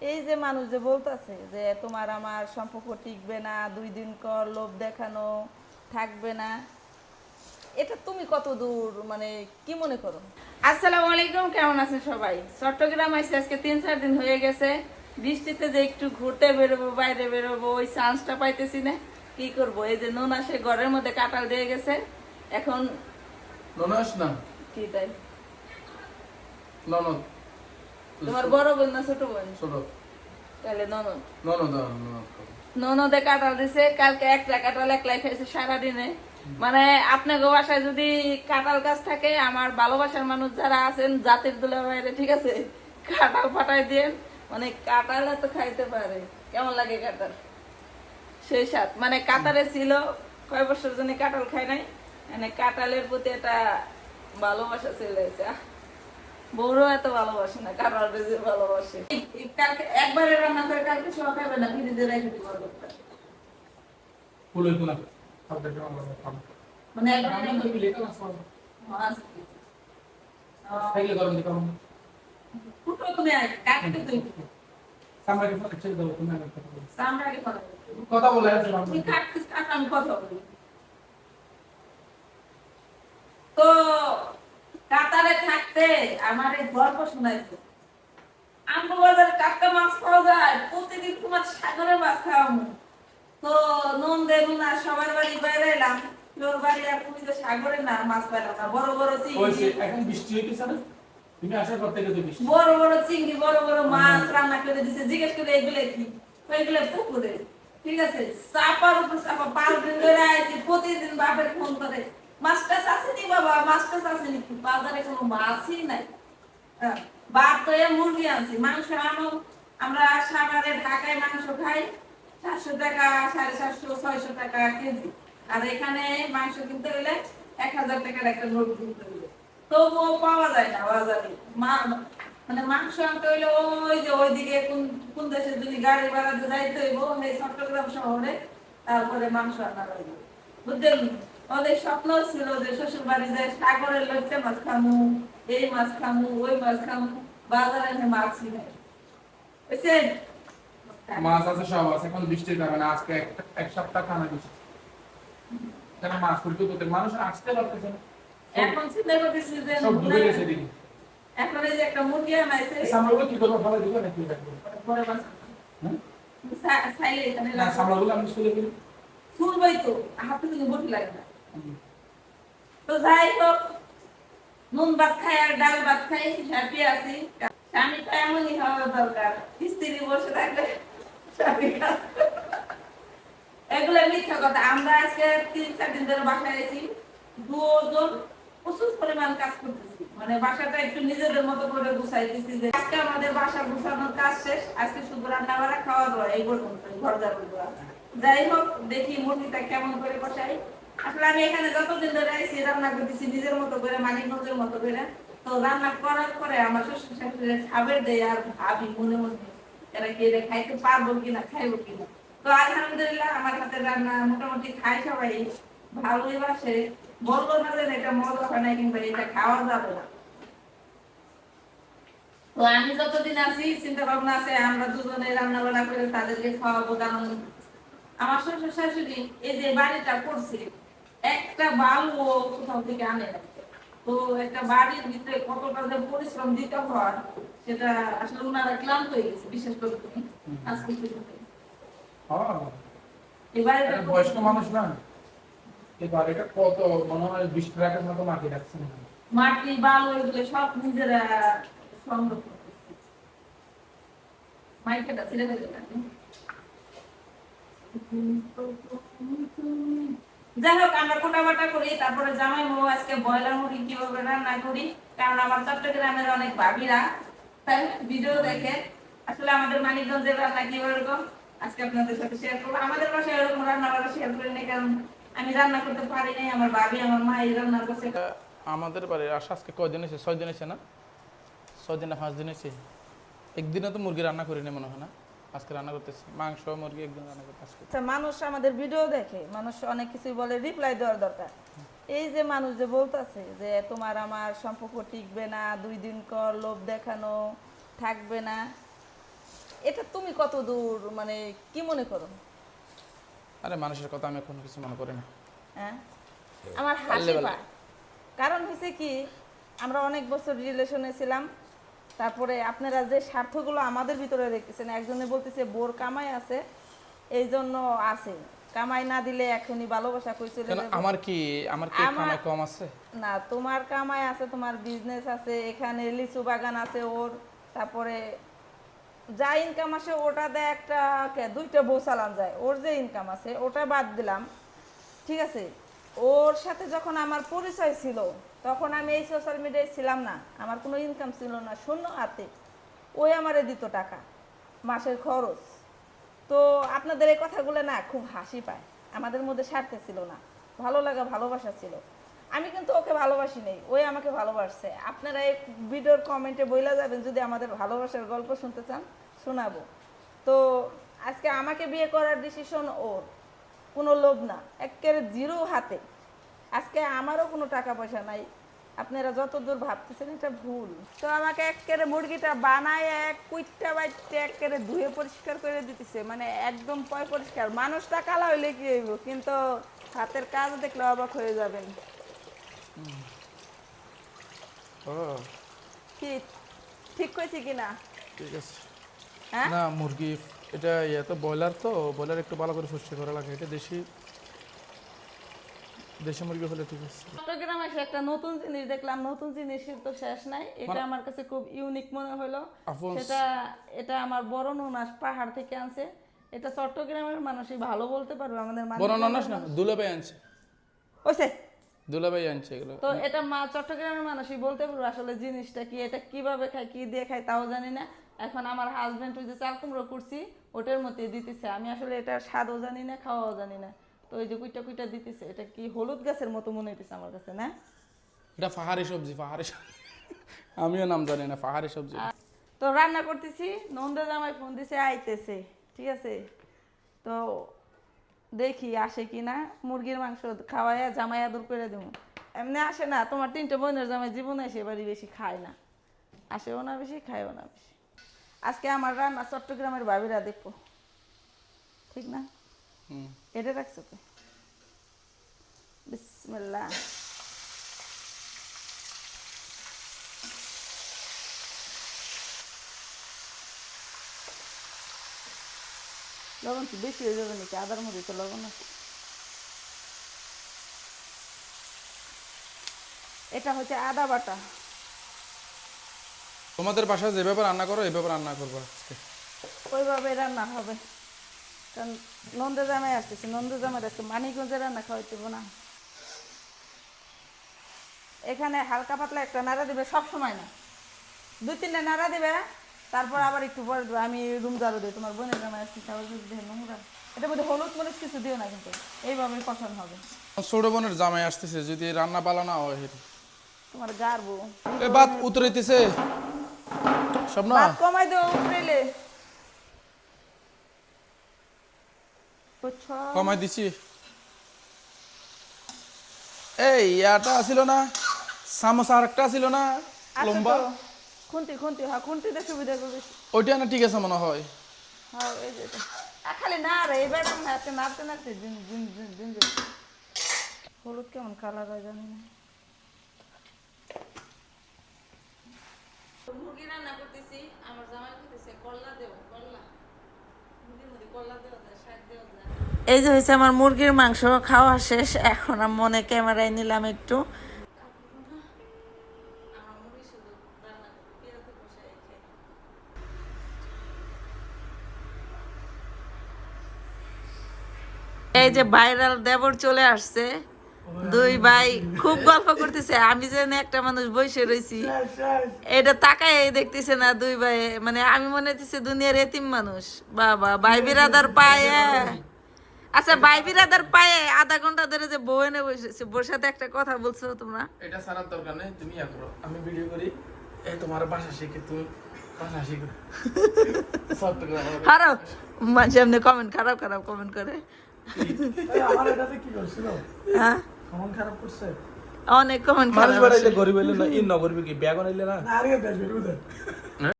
এই যে মানুষ যে বলতেছে যে তোমার আমার সম্পর্ক টিকবে না দুই দিন কর লোভ দেখানো থাকবে না এটা তুমি কত দূর মানে কি মনে করো? আসসালামু আলাইকুম কেমন আছেন সবাই? চট্টগ্রাম আইসে আজকে তিন চার দিন হয়ে গেছে। বৃষ্টিতে যে একটু ঘুরতে বেরোবো বাইরে বেরোবো ওই চান্সটা পাইতেছি না। কি করব? এই যে নুন আসে ঘরের মধ্যে কাঁঠাল দিয়ে গেছে। এখন ননস না? কি তাই? ননদ। তোমার বড় বোন না ছোট বোন? ছোট। তাহলে ননদ। কাঁঠাল দিছে কালকে একটা কাঁঠাল একলাই খাইছে সারাদিনে। মানে আপনার বাসায় যদি কাঁঠাল গাছ থাকে আমার ভালোবাসার মানুষ যারা আছেন জাতির দুলা বাইরে ঠিক আছে? কাঁঠাল ফাটাই দেন মানে কাঁঠাল তো খাইতে পারে। কেমন লাগে কাঁঠাল? সেই সাত মানে কাতারে ছিল কয় বছর জন্য কাঁঠাল খাই নাই। মানে কাঁঠালের প্রতি একটা ভালোবাসা চলে আহ, বউরও এত ভালোবাসে না কাঁঠাল বেশি ভালোবাসে। কালকে একবারে রান্না করে কালকে সব খাবে না ফ্রিজে রেখে দিব খাব মানে একবারে আমি তো কি লেখা আছে। মাছ খাইলে গরম দিতে পারব ফুটো তুমি আগে কাটতে তুই সামনে ফটো ছেড়ে দাও তুমি আগে কথা বলো। সামনে আগে ফলো কথা বলে আছে তুই কাটতিস কাট আমি কথা বলি। তো কাতারে থাকতে আমার এই গল্প আমগো বাজারে টাটকা মাছ পাওয়া যায় প্রতিদিন তোমার সাগরের মাছ খাওয়াবো তো নুন দেবো না সবার বাড়ি বাইরে এলাম। তোর বাড়ি আর তুমি তো সাগরে না মাছ পাইলাম না। বড় বড় চিংড়ি। এখন বৃষ্টি হইতেছে না? তুমি আসার পর থেকে তো বৃষ্টি। বড় বড় চিংড়ি বড় বড় মাছ রান্না করে দিছে। জিজ্ঞেস করে এগুলো কি? এগুলো পুকুরে। ঠিক আছে চাপার উপর চাপা পাঁচ দিন ধরে আইছি। প্রতিদিন বাপের ফোন করে মাছটা আসেনি বাবা বাজারে কোনো মাছই নাই? বাপ তো মুরগি মাংস আনো, আমরা ঢাকায় মাংস খাই। চারশো টাকা, সাড়ে চারশো ছয়শো টাকা কেজি। আর এখানে মাংস কিনতে গেলে এক হাজার টাকার একটা নোট কিনতে তবুও পাওয়া যায় না বাজারে। মা- মানে মাংস আনতে হইলে ওই যে ওইদিকে কোন কোন দেশে যদি গাড়ি ভাড়া যাইতে হইব চট্টগ্রাম শহরে, তারপরে মাংস আনা লাগবে বুঝলেন? ওদের স্বপ্ন ছিল যে শ্বশুর বাড়ি যায় সাগরের লইতে মাছ খামু এই মাছ খামু ওই মাছ খামু বাজারে এনে মাছই নাই বুঝছেন? মাছ আছে সব আছে এখন বৃষ্টির কারণে আজকে এক এক সপ্তাহ খানা দিচ্ছে। কেন মাছ করতে মানুষ আসতে পারতেছে না। এখন চিন্তা করতেছি যে সব ডুবে গেছে দিকে এখন এই যে একটা মুরগি আনাইছে। সামলাগুলো কি করব ভালো দিবে নাকি পরে মাছ। হ্যাঁ? সাইলে এখানে না। সামলাগুলো আমি শুলে গেলি ফুলবই তো হাতে কিন্তু বটি লাগে না। তো যাই হোক, নুন ভাত খাই আর ডাল ভাত খাই হ্যাপি আছি। স্বামী তো এমনই হওয়া দরকার, স্ত্রী বসে থাকলে স্বামী এগুলো মিথ্যা কথা, আমরা আজকে তিন চার দিন ধরে বাসায় আছি। দুজন প্রচুর পরিমাণ কাজ করতেছি। মানে বাসাটা একটু নিজেদের মতো করে গুছাইতেছি যে আজকে আমাদের বাসা গুছানোর কাজ শেষ, আজকে শুধু রান্না বাড়া খাওয়া দাওয়া এই পর্যন্ত ঘর যাই হোক, দেখি মুরগিটা কেমন করে বসাই। আসলে আমি এখানে যতদিন ধরে আইসি রান্না করতেছি, নিজের মতো করে মতো করে। তো রান্না করার পরে আমার শ্বশুর শাশুড়ি খাবার দেয় আর ভাবি মনে মনে, এরা কি খাইতে পারব কিনা, খাইবো কিনা? তো আলহামদুলিল্লাহ আমার রান্না মোটামুটি খাই সবাই, ভালোই বাসে। বলব না যে এটা মজা হয় না কিংবা এটা খাওয়া যাবে না। তো আমি যতদিন আছি চিন্তা ভাবনা আছে, আমরা দুজনে রান্না বান্না করে তাদেরকে খাওয়াবো কারণ আমার শ্বশুর শাশুড়ি এই যে বাড়িটা করছে একটা বালু ও কোথাও থেকে আনে। তো একটা বাড়ির ভিতরে কতটা যে পরিশ্রম দিতে হয় সেটা আসলে ওনারা ক্লান্ত হয়ে গেছে বিশেষ করে তুমি আজকে হ্যাঁ। এই বাড়িটা একটা বয়স্ক মানুষ না? এবার এটা কত মনে হয় বিশ ট্রাকের মতো মাটি রাখছে মাটি বালু এগুলো সব নিজেরা সংগ্রহ করতেছে। মাইকেটা ছেড়ে দেবে যাই হোক, আমরা কোটা বাটা করি, তারপরে জামাই মো আজকে ব্রয়লার মুরগি কীভাবে রান্না করি, কারণ আমার চট্টগ্রামের অনেক ভাবিরা ভিডিও দেখে। আসলে আমাদের মানিকগঞ্জের রান্না কীভাবে এরকম আজকে আপনাদের সাথে শেয়ার করব। আমাদের বাসায় এরকম রান্না বান্না শেয়ার করি না কারণ আমি রান্না করতে পারি নাই, আমার ভাবি, আমার মা এই রান্না করছে আমাদের বাড়ির আসা আজকে কয়দিন হয়েছে? ছয় দিন হয়েছে না? ছয় দিন পাঁচ দিন হয়েছে? একদিনে তো মুরগি রান্না করিনি মনে হয় না। আজকে রান্না করতেছি। মাংস মুরগি একদিন রান্না করতে আচ্ছা মানুষ আমাদের ভিডিও দেখে মানুষ অনেক কিছুই বলে রিপ্লাই দেওয়ার দরকার। এই যে মানুষ যে বলতেছে যে তোমার আমার সম্পর্ক টিকবে না দুই দিন কর লোভ দেখানো থাকবে না এটা তুমি কত দূর মানে কি মনে করো? আরে মানুষের কথা আমি কোনো কিছু মনে করি না। হ্যাঁ? আমার হাসি পায়। কারণ হয়েছে কি আমরা অনেক বছর রিলেশনে ছিলাম তারপরে আপনারা যে স্বার্থগুলো আমাদের ভিতরে রেখেছেন একজনে বলতেছে বোর কামাই আছে এই জন্য আছে। কামাই না দিলে এখনই ভালোবাসা কই চলে যাবে। আমার কি আমার কি কামাই কম আছে? না তোমার কামাই আছে তোমার বিজনেস আছে এখানে লিচু বাগান আছে ওর তারপরে যা ইনকাম আসে ওটা দেয় একটা দুইটা বউ চালান যায়। ওর যে ইনকাম আছে ওটা বাদ দিলাম। ঠিক আছে? ওর সাথে যখন আমার পরিচয় ছিল তখন আমি এই সোশ্যাল মিডিয়ায় ছিলাম না। আমার কোনো ইনকাম ছিল না, শূন্য হাতে। ওই আমারে দিত টাকা, মাসের খরচ। তো আপনাদের এই কথাগুলো না খুব হাসি পায়। আমাদের মধ্যে স্বার্থে ছিল না। ভালো লাগা, ভালোবাসা ছিল। আমি কিন্তু ওকে ভালোবাসি নেই, ওই আমাকে ভালোবাসছে। আপনারা এই ভিডিওর কমেন্টে বইলা যাবেন যদি আমাদের ভালোবাসার গল্প শুনতে চান, শোনাবো। তো আজকে আমাকে বিয়ে করার ডিসিশন ওর। কোনো লোভ না, একেবারে জিরো হাতে। আজকে আমারও কোনো টাকা পয়সা নাই। আপনারা যত দূর ভাবতেছেন এটা ভুল। তো আমাকে একেবারে মুরগিটা বানায় এক কুইটটা বাইটটা একেবারে ধুয়ে পরিষ্কার করে দিতেছে। মানে একদম পয় পরিষ্কার। মানুষটা কালা হইলে কি হইব? কিন্তু হাতের কাজ দেখলে অবাক হয়ে যাবেন। কি? ঠিক কইছি কি না? ঠিক আছে। হ্যাঁ? না মুরগি এটা ইয়ে তো ব্রয়লার তো। ব্রয়লার একটু ভালো করে ফুসছে করা লাগে। এটা দেশি। দেশি মুরগি হলে ঠিক আছে। চট্টগ্রামে এসে একটা নতুন জিনিস দেখলাম নতুন জিনিসের তো শেষ নাই। এটা আমার কাছে খুব ইউনিক মনে হলো। সেটা এটা আমার বড় ননাস পাহাড় থেকে আনছে। এটা চট্টগ্রামের মানুষই ভালো বলতে পারবে আমাদের বড় ননাস না দুলাভাই আনছে। ওইসে দুলাভাই আনছে এগুলো। তো এটা মা চট্টগ্রামের মানুষই বলতে পারবে আসলে জিনিসটা কি এটা কীভাবে খায় কি দিয়ে খায় তাও জানি না। এখন আমার হাজবেন্ড ওই যে চাল কুমড়ো করছি ওটার মধ্যে দিতেছে। আমি আসলে এটা স্বাদও জানি না খাওয়াও জানি না। তো ওই যে কুইটা কুইটা দিতেছে এটা কি হলুদ গাছের মতো মনে হইতেছে আমার কাছে না? এটা পাহাড়ি সবজি পাহাড়ি সবজি। আমিও নাম জানি না পাহাড়ি সবজি। তো রান্না করতেছি নন্দ জামাই ফোন দিছে আইতেছে ঠিক আছে? তো দেখি আসে কি না মুরগির মাংস খাওয়াইয়া জামাই আদর করে দেবো। এমনি আসে না তোমার তিনটে বোনের জামাই জীবনে এসে বাড়ি বেশি খায় না। আসেও না বেশি খায়ও না বেশি। আজকে আমার রান্না চট্টগ্রামের ভাবিরা দেখব। ঠিক না? এটা রাখছো তো? বিসমিল্লাহ। লবণ কি বেশি হয়ে যাবে নাকি? আদার মধ্যে তো লবণ আছে। এটা হচ্ছে আদা বাটা। তোমাদের বাসায় যেভাবে রান্না করো এইভাবে রান্না করব আজকে। ওইভাবে রান্না হবে। কারণ নন্দ জামাই আসতেছে নন্দ জামাই আজকে মানিকগঞ্জে রান্না খাওয়াইতে দেবো না। এখানে হালকা পাতলা একটা নাড়া দিবে সব সময় না। দুই তিনটা নাড়া দিবে তারপর আবার একটু পরে দেবে। আমি রুম জারো দিই তোমার বোনের জামাই আসতেছে আবার যদি দেখে নোংরা। এটার মধ্যে হলুদ মরিচ কিছু দিও না কিন্তু এইভাবে কষানো হবে। ছোট বোনের জামাই আসতেছে যদি রান্না পালা না হয় তোমার গারবো এ বাত উতরাইতেছে। সব না? কমাই দেবো উঠলে বুঝছ কমাই দিছি। এই ইয়াটা ছিল না? সামোসা আরেকটা ছিল না? লম্বা? খুন্তি খুন্তি হ্যাঁ খুন্তিতে সুবিধা করবে। ওইটা না ঠিক আছে মনে হয়। হ্যাঁ এই যে খালি না রে এবার নাড়তে নাড়তে দিন দিন দিন দিন দিন। হলুদ কেমন কালার হয় জানি না। মুরগি রান্না করতেছি আমার জামাই করতেছে কল্লা দেও কল্লা মুরগির মধ্যে কল্লা দেওয়া এই যে হয়েছে আমার মুরগির মাংস খাওয়া শেষ। এখন মনে ক্যামেরায় নিলাম একটু। এই যে ভাইরাল দেবর চলে আসছে। দুই ভাই খুব গল্প করতেছে। আমি যেন একটা মানুষ বসে রয়েছি এটা তাকায় দেখতেছে না দুই ভাই। মানে আমি মনে হচ্ছে দুনিয়ার এতিম মানুষ। বাবা ভাই বিরাদার পায়ে। আচ্ছা ভাই বিরাদার পায়ে আধা ঘণ্টা ধরে যে বউ এনে বসেছে বোর সাথে একটা কথা বলছো তোমরা? এটা সারার দরকার নেই তুমি ইয়া করো। আমি ভিডিও করি এই তোমার বাসা শিখে তুমি বাসা শিখো। খারাপ মাঝে এমনি কমেন্ট খারাপ খারাপ কমেন্ট করে। আমার এটাতে কি করছিল? হ্যাঁ? কেমন খারাপ করছে? অনেক কমেন্ট মানুষ বাড়াইলে গরিব হইলে না ই নগরিব কি? ব্যাগ না? আরে দেখ বেরু দেখ